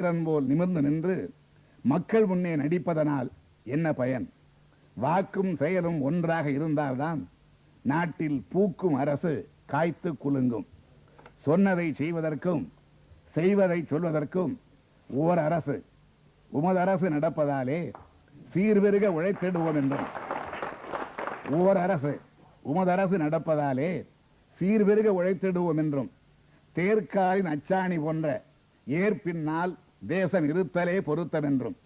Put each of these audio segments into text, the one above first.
வீரன் போல் நிமிர்ந்து நின்று மக்கள் முன்னே நடிப்பதனால் என்ன பயன்? வாக்கும் செயலும் ஒன்றாக இருந்தால்தான் நாட்டில் பூக்கும் அரசு காய்த்து குலுங்கும். சொன்னதை செய்வதற்கும் செய்வதை சொல்வதற்கும் ஓர் அரசு உமது அரசு நடப்பதாலே சீர்பெருக உழைத்திடுவோம் என்றும். ஓர் அரசு உமது அரசு நடப்பதாலே சீர்பெருக உழைத்திடுவோம் என்றும். தேர்க்காலின் அச்சாணி போன்ற ஏற்பின்னால் தேசம் இருத்தலே பொருத்தம் என்றும்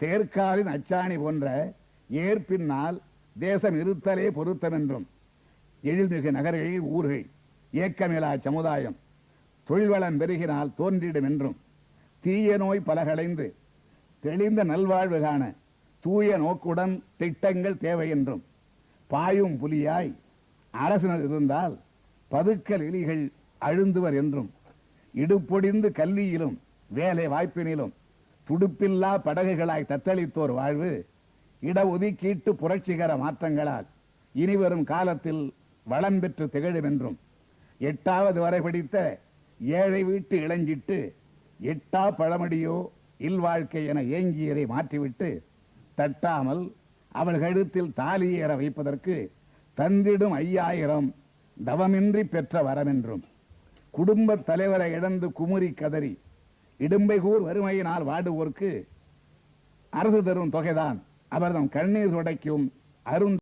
தேர்க்காலின் அச்சாணி போன்ற ஏற்பின்னால் தேசம் இருத்தலே பொருத்தம் என்றும் எழில்மிகு நகர்களில் ஊர்கள் இயக்கமிலா சமுதாயம் தொழில்வளம் பெருகினால் தோன்றிடும் என்றும் தீய நோய் பலகளைந்து தெளிந்த நல்வாழ்வு காண தூய நோக்குடன் திட்டங்கள் தேவை என்றும் பாயும் புலியாய் அரசினர் இருந்தால் பதுக்கல் எலிகள் அழுந்துவர் என்றும். இடுப்பொடிந்து கல்வியிலும் வேலை வாய்ப்பினிலும் துடுப்பில்லா படகுகளாய் தத்தளித்தோர் வாழ்வு இடஒதுக்கீட்டு புரட்சிகர மாற்றங்களால் இனிவரும் காலத்தில் வளம் பெற்று திகழும் என்றும் எட்டாவது வரை படித்த ஏழை வீட்டு இளஞ்சிட்டு எட்டா பழமடியோ இல்வாழ்க்கை என ஏங்கியதை மாற்றிவிட்டு தட்டாமல் அவள் கழுத்தில் தாலி ஏற வைப்பதற்கு தந்திடும் ஐயாயிரம் தவமின்றி பெற்ற வரமென்றும் குடும்பத் தலைவரை இழந்து குமுறி கதறி இடும்பைகூர் வறுமையினால் வாடுவோர்க்கு அரசு தரும் தொகைதான். அவர்தம் கண்ணீர் துடைக்கும் அருண்